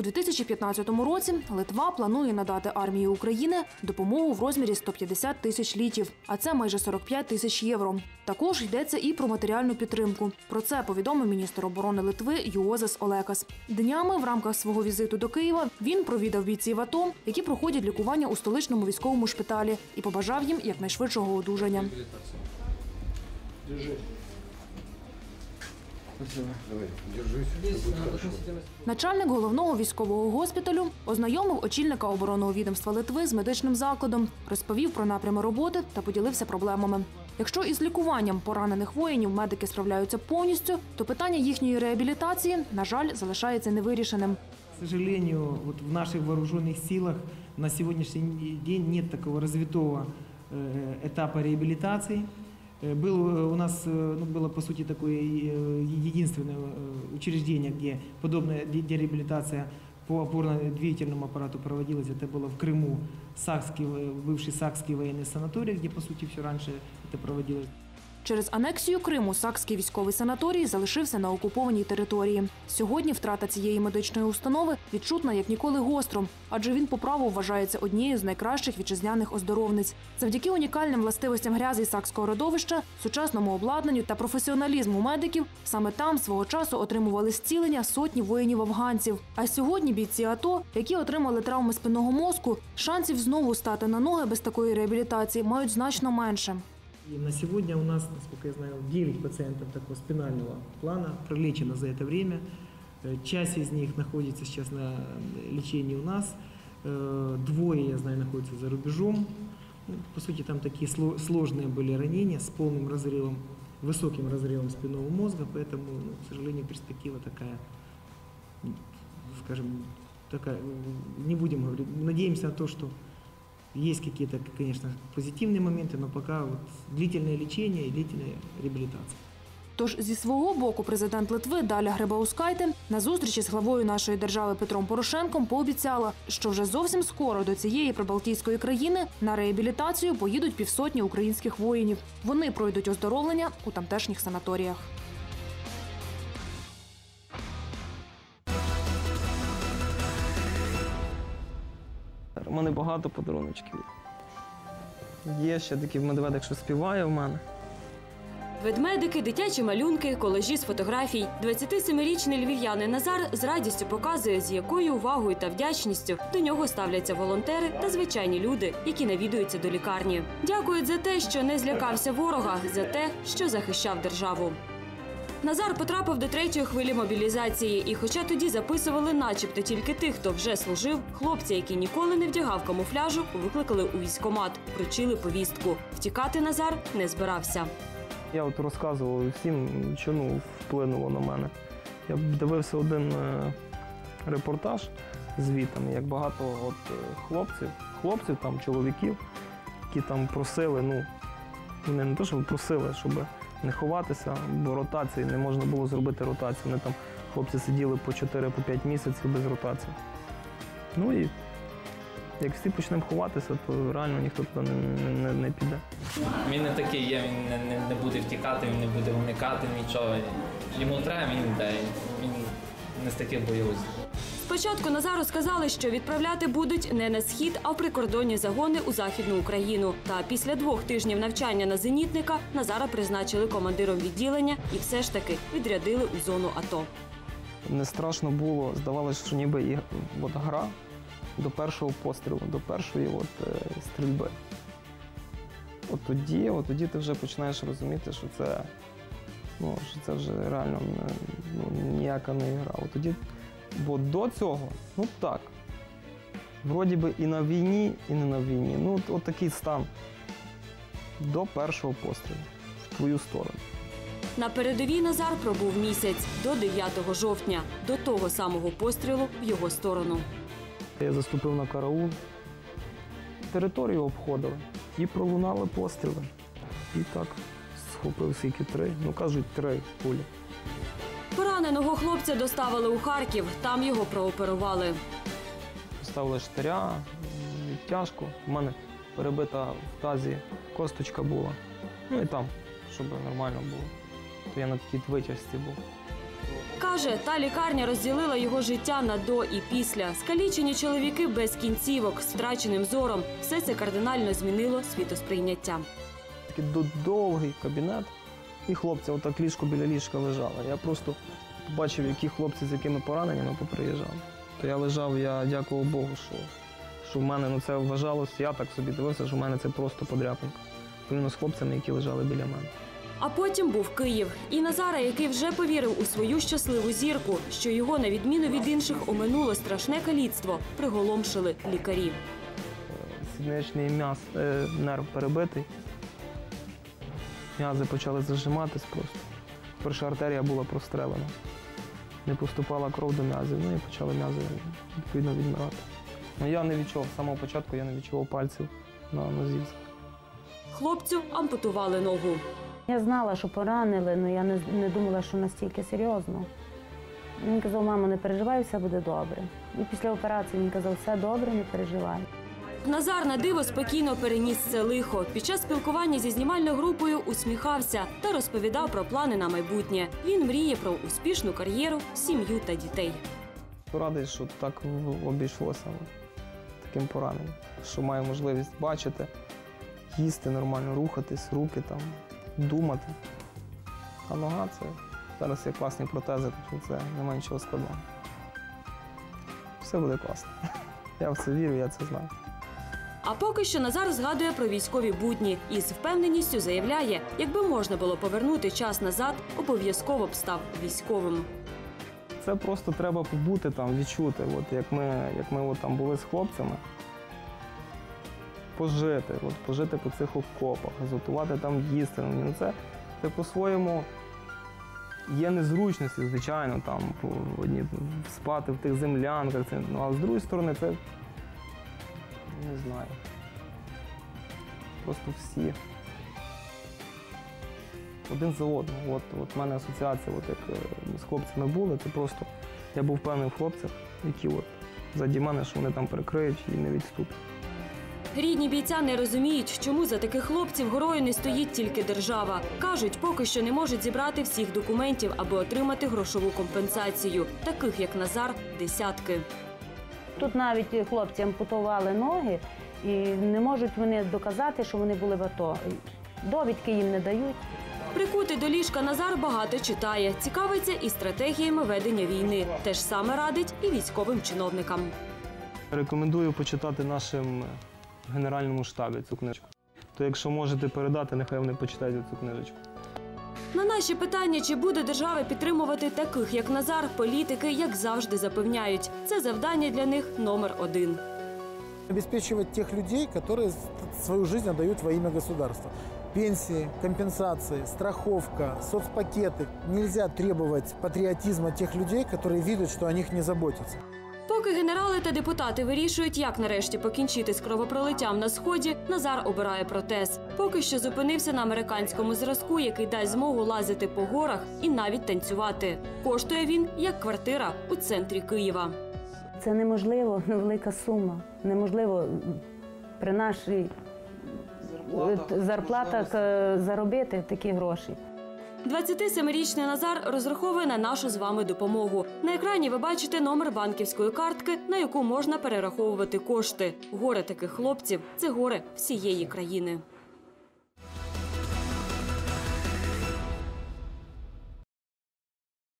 У 2015 році Литва планує надати армії України допомогу в розмірі 150 тисяч літів, а це майже 45 тисяч євро. Також йдеться і про матеріальну підтримку. Про це повідомив міністр оборони Литви Юозес Олекас. Днями в рамках свого візиту до Києва він провідав бійців АТО, які проходять лікування у столичному військовому шпиталі, і побажав їм якнайшвидшого одужання. Держи. Начальник головного військового госпіталю ознайомив очільника оборонного відомства Литви з медичним закладом, розповів про напрями роботи та поділився проблемами. Якщо із лікуванням поранених воїнів медики справляються повністю, то питання їхньої реабілітації, на жаль, залишається невирішеним. К сожалению, вот в наших вооруженных силах на сегодняшний день нет такого развитого э, этапа реабилитации. Э, Был, э, у нас э, ну, было, по сути, такое э, единственное э, учреждение, где подобная де- дереабилитация по опорно-двигательному аппарату проводилась. Это было в Крыму, Сакский, э, бывший Сакский военный санаторий, где, по сути, все раньше это проводилось. Через анексію Криму Сакський військовий санаторій залишився на окупованій території. Сьогодні втрата цієї медичної установи відчутна як ніколи гостро, адже він по праву вважається однією з найкращих вітчизняних оздоровниць. Завдяки унікальним властивостям грязи сакського родовища, сучасному обладнанню та професіоналізму медиків, саме там свого часу отримували зцілення сотні воїнів-афганців. А сьогодні бійці АТО, які отримали травми спинного мозку, шансів знову стати на ноги без такої реабілітації мають значно менше. И на сегодня у нас, насколько я знаю, 9 пациентов такого спинального плана пролечено за это время. Э, Часть из них находится сейчас на э, лечении у нас. Э, Двое, я знаю, находятся за рубежом. Ну, По сути, там такие сло- сложные были ранения с полным разрывом, высоким разрывом спинного мозга, поэтому, ну, к сожалению, перспектива такая, скажем, такая, не будем говорить, надеемся на то, что есть какие-то, конечно, позитивные моменты, но пока вот длительное лечение и длительная реабилитация. Тож зі свого боку президент Литви Даля Грибаускайте на зустрічі з главою нашої держави Петром Порошенком пообіцяла, що вже зовсім скоро до цієї прибалтійської країни на реабілітацію поїдуть півсотні українських воїнів. Вони пройдуть оздоровлення у тамтешніх санаторіях. У мене багато подаруночків. Є ще такий медведик, що співає в мене. Ведмедики, дитячі малюнки, колажі з фотографій. 27-річний львів'янин Назар з радістю показує, з якою увагою та вдячністю до нього ставляться волонтери та звичайні люди, які навідуються до лікарні. Дякують за те, що не злякався ворога, за те, що захищав державу. Назар потрапив до третьої хвилі мобілізації, і хоча тоді записували начебто тільки тих, хто вже служив, хлопці, які ніколи не вдягав камуфляжу, викликали у військкомат, вручили повістку. Втікати Назар не збирався. Я от розказував всім, що ну, вплинуло на мене. Я дивився один е, репортаж звітом, як багато от, е, хлопців, хлопців, там, чоловіків, які там просили, ну, не те, що просили, щоб не ховатися, бо ротації не можна було зробити ротацію. Вони там хлопці сиділи по 4-5 місяців без ротації. Ну і як всі почнемо ховатися, то реально ніхто туди не, не, не піде. Він не такий є, він не, не, не буде втікати, він не буде уникати нічого. Йому треба, він йде. Він не з таких бойових. Спочатку Назару сказали, що відправляти будуть не на схід, а в прикордонні загони у західну Україну. Та після двох тижнів навчання на зенітника Назара призначили командиром відділення і все ж таки відрядили у зону АТО. Не страшно було, здавалося, що ніби і от гра до першого пострілу, до першої от, е, стрільби. От тоді, от тоді ти вже починаєш розуміти, що це, ну, що це вже реально ну, ніяка не гра. От тоді, бо до цього, ну так, вроді би і на війні, і не на війні. Ну, от, от такий стан до першого пострілу в твою сторону. На передовій Назар пробув місяць до 9 жовтня, до того самого пострілу в його сторону. Я заступив на караул, територію обходили і пролунали постріли. І так схопив скільки три, ну кажуть, три пулі. Пораненого хлопця доставили у Харків, там його прооперували. Поставили штиря, тяжко. У мене перебита в тазі косточка була. Ну і там, щоб нормально було. То я на такій витяжці був. Каже, та лікарня розділила його життя на до і після. Скалічені чоловіки без кінцівок, з втраченим зором. Все це кардинально змінило світосприйняття. Такий довгий кабінет, і хлопці отак ліжко біля ліжка лежали. Я просто побачив, які хлопці з якими пораненнями поприїжджали. То я лежав, я дякував Богу, що, що в мене ну, це вважалось. Я так собі дивився, що в мене це просто подряпинка. Порівняно з хлопцями, які лежали біля мене. А потім був Київ і Назара, який вже повірив у свою щасливу зірку, що його, на відміну від інших, оминуло страшне каліцтво, приголомшили лікарі. Сідничний м'яз, е, нерв перебитий. М'язи почали зажиматись просто. Перша артерія була прострелена. Не поступала кров до м'язів, ну і почали м'язи відповідно відмирати. Ну я не відчував з самого початку, я не відчував пальців на нозі. Хлопцю ампутували ногу. Я знала, що поранили, але я не, не думала, що настільки серйозно. Він казав, мамо, не переживай, все буде добре. І після операції він казав, все добре, не переживай. Назар на диво спокійно переніс це лихо. Під час спілкування зі знімальною групою усміхався та розповідав про плани на майбутнє. Він мріє про успішну кар'єру, сім'ю та дітей. Радий, що так обійшлося таким пораненням, що маю можливість бачити, їсти нормально, рухатись, руки там, думати. А нога це зараз є класні протези, що це немає нічого складного. Все буде класно. Я в це вірю, я це знаю. А поки що Назар згадує про військові будні і з впевненістю заявляє, якби можна було повернути час назад, обов'язково б став військовим. Це просто треба побути там, відчути. От як ми, як ми от там були з хлопцями. Пожити, от пожити по цих окопах, готувати там їсти. Ну, це, це по-своєму є незручності, звичайно, там одні, спати в тих землянках. Це, ну, а з другої сторони, це не знаю. Просто всі. Один за одним. От, от в мене асоціація, от як е, з хлопцями були, це просто я був впевнений в хлопцях, які от заді мене, що вони там перекриють і не відступлять. Рідні бійця не розуміють, чому за таких хлопців горою не стоїть тільки держава. кажуть, поки що не можуть зібрати всіх документів, аби отримати грошову компенсацію. Таких як Назар, десятки. Тут навіть хлопці ампутували ноги, і не можуть вони доказати, що вони були в АТО. Довідки їм не дають. Прикутий до ліжка Назар багато читає, цікавиться і стратегіями ведення війни. Те ж саме радить і військовим чиновникам. Рекомендую почитати нашим генеральному штабі цю книжку. То якщо можете передати, нехай вони почитають цю книжечку. На наші питання, чи буде держава підтримувати таких, як Назар, політики, як завжди запевняють, це завдання для них номер один. обеспечивать тех людей, которые с- свою жизнь отдают во имя государства. Пенсии, компенсации, страховка, соцпакеты. Нельзя требовать патриотизма тех людей, которые видят, что о них не заботятся. Поки генерали та депутати вирішують, як нарешті покінчити з кровопролиттям на сході, Назар обирає протез. Поки що зупинився на американському зразку, який дасть змогу лазити по горах і навіть танцювати. Коштує він як квартира у центрі Києва. Це неможливо, велика сума. Неможливо при нашій зарплатах е, заробити такі гроші. 27-річний Назар розраховує на нашу з вами допомогу. На екрані ви бачите номер банківської картки, на яку можна перераховувати кошти. Горе таких хлопців це горе всієї країни.